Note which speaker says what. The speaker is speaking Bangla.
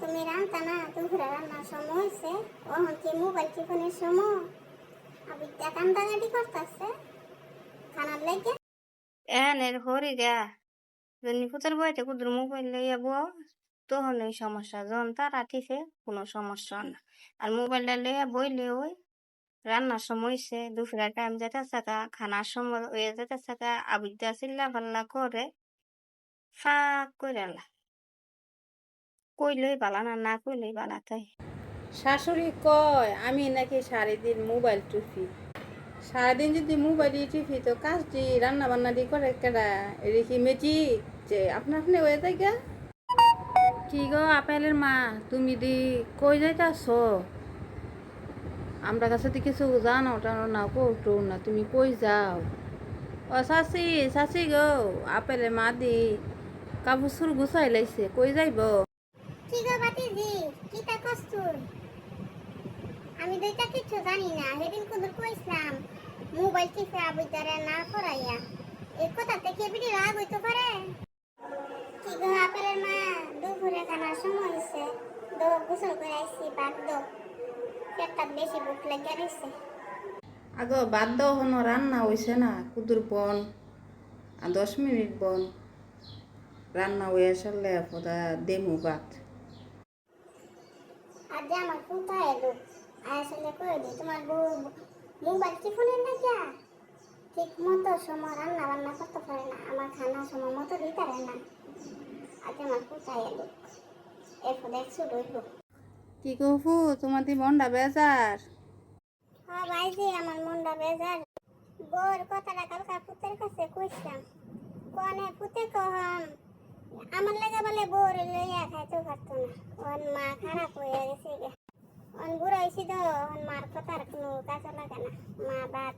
Speaker 1: তুমি রান্তা না সময় হয়েছে মোবাইল সময়? করতেছে। খানার
Speaker 2: এনের হরি গা। যদি পুতের বইতে কুদুর মোবাইল লইয়া বউ। তখন এই সমস্যা, যখন তারা কোনো সমস্যা না। আর মোবাইলটা লইয়া বইলে ওই রান্নার সময় হইছে দুপুরের টাইম যেতে থাকা খানার সময় হয়ে যেতে থাকা আবিদ্যা চিল্লা পাল্লা করে ফাঁক করে কইলই বালা না না কইলই বালা তাই।
Speaker 3: শাশুড়ি কয় আমি নাকি সারাদিন মোবাইল টিপি। সারাদিন যদি মোবাইল টিপি তো কাজ দি রান্না বান্না দি করে কেডা? এর কি মেজিক যে আপনা আপনি হয়ে যায় গা। কি গো আপেলের মা তুমি দি কই যাইতাছ? আমরা কাছে তো কিছু জানো টানো না কৌটো না তুমি কই যাও? ও শাশি শাশি গো আপেলের মা দি কাপড় সুর গুছাই লাইছে কই যাইব?
Speaker 1: কি গো বাতিজি? কি কস্তুর আমি দুইটা কিছু জানি না। সেদিন কুদুর কইছিলাম, মোবাইল টিপে আবিদ্যারে না করাইয়া এই কথা থেকে বিড়ি রাগ হইতে পারে? কি গো আপেলের মা, দুপুরে খানার সময় হয়েছে দো গোসল করে আইসি বাদ দো পেটটা বেশি ভুক লেগে রয়েছে
Speaker 3: আগো বাদ দাও হনো রান্না হইছে না? কুদুর বন, আর দশ মিনিট বন। রান্না হয়ে আসলে পদা দেমু ভাত।
Speaker 1: যে আমার কোথায় এলো। আসলে কই দি তোমার বউ মোবাইল টিফোনের না যা ঠিক মতো সময় রান্না বান্না করতে পারে না আমার খানা সময় মতো দিতে পারে না। আজ আমার কোথায় এলো। এরপর দেখছ রইব
Speaker 3: কি কহু তোমার দি বন্ডা বেজার।
Speaker 1: হ্যাঁ ভাইজি আমার মনটা বেজার। বউর কথাটা কালকা পুতের কাছে কইছিলাম। কনে পুতে কহম? আমার লাগে বলে বউর লইয়া খাইতে পারতো না। ওর মা খারাপ হয়ে গেছে অন বুড়ো হয়েছি তো, ওর মার কথার কোনো কাছে লাগে না। মা বাদ